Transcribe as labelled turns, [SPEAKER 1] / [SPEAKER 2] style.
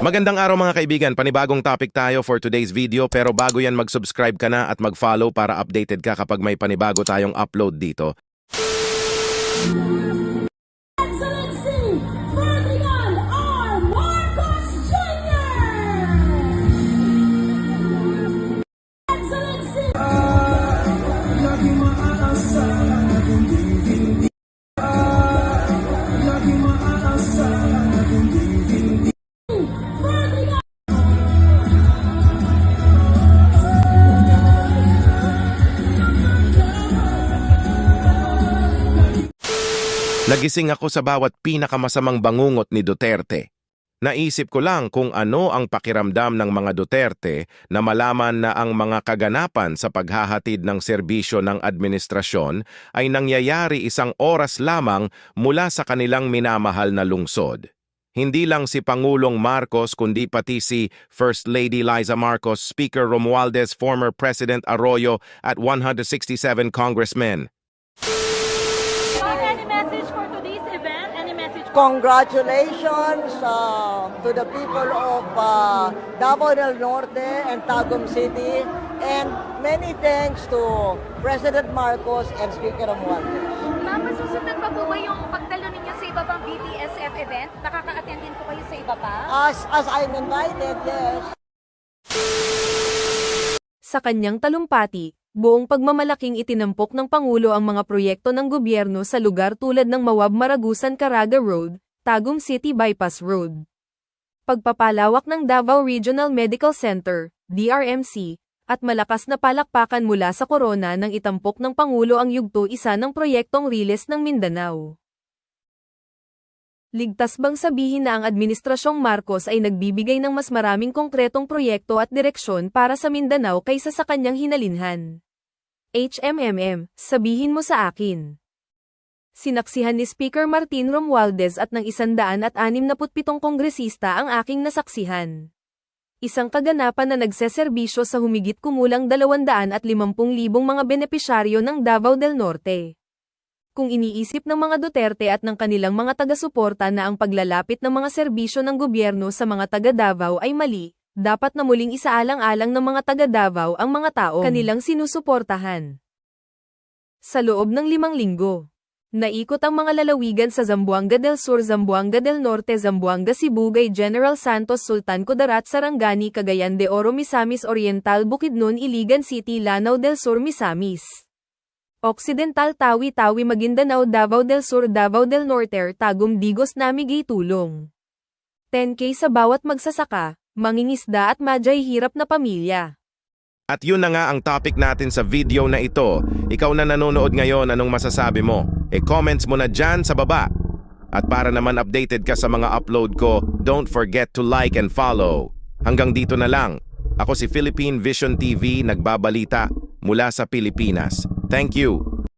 [SPEAKER 1] Magandang araw mga kaibigan, panibagong topic tayo for today's video pero bago yan mag-subscribe ka na at mag-follow para updated ka kapag may panibago tayong upload dito. Nagising ako sa bawat pinakamasamang bangungot ni Duterte. Naisip ko lang kung ano ang pakiramdam ng mga Duterte na malaman na ang mga kaganapan sa paghahatid ng serbisyo ng administrasyon ay nangyayari isang oras lamang mula sa kanilang minamahal na lungsod. Hindi lang si Pangulong Marcos kundi pati si First Lady Liza Marcos, Speaker Romualdez, former President Arroyo at 167 congressmen.
[SPEAKER 2] For today's event? Any message?
[SPEAKER 3] Congratulations uh, to the people of uh, Davao del Norte and Tagum City and many thanks to President Marcos and Speaker Romualdez.
[SPEAKER 2] Ma'am, masusundan pa po ba yung pagdalo ninyo sa iba pang BTSF event? Nakaka-attend din po kayo sa iba pa?
[SPEAKER 3] As, as I'm invited, yes.
[SPEAKER 4] Sa kanyang talumpati, buong pagmamalaking itinampok ng Pangulo ang mga proyekto ng gobyerno sa lugar tulad ng Mawab Maragusan Caraga Road, Tagum City Bypass Road. Pagpapalawak ng Davao Regional Medical Center, DRMC, at malakas na palakpakan mula sa korona nang itampok ng Pangulo ang yugto isa ng proyektong Riles ng Mindanao. Ligtas bang sabihin na ang Administrasyong Marcos ay nagbibigay ng mas maraming konkretong proyekto at direksyon para sa Mindanao kaysa sa kanyang hinalinhan? HMMM, sabihin mo sa akin. Sinaksihan ni Speaker Martin Romualdez at ng 167 kongresista ang aking nasaksihan. Isang kaganapan na nagseserbisyo sa humigit kumulang 250,000 mga benepisyaryo ng Davao del Norte kung iniisip ng mga Duterte at ng kanilang mga taga-suporta na ang paglalapit ng mga serbisyo ng gobyerno sa mga taga Davao ay mali, dapat na muling isaalang-alang ng mga taga Davao ang mga tao kanilang sinusuportahan. Sa loob ng limang linggo, naikot ang mga lalawigan sa Zamboanga del Sur, Zamboanga del Norte, Zamboanga Sibugay, General Santos, Sultan Kudarat, Sarangani, Cagayan de Oro, Misamis Oriental, Bukidnon, Iligan City, Lanao del Sur, Misamis. Occidental Tawi-Tawi Maguindanao Davao del Sur Davao del Norte Tagum Digos Namigay Tulong 10k sa bawat magsasaka, mangingisda at madyay hirap na pamilya.
[SPEAKER 1] At yun na nga ang topic natin sa video na ito. Ikaw na nanonood ngayon, anong masasabi mo? E-comments mo na dyan sa baba. At para naman updated ka sa mga upload ko, don't forget to like and follow. Hanggang dito na lang. Ako si Philippine Vision TV, nagbabalita mula sa Pilipinas. Thank you.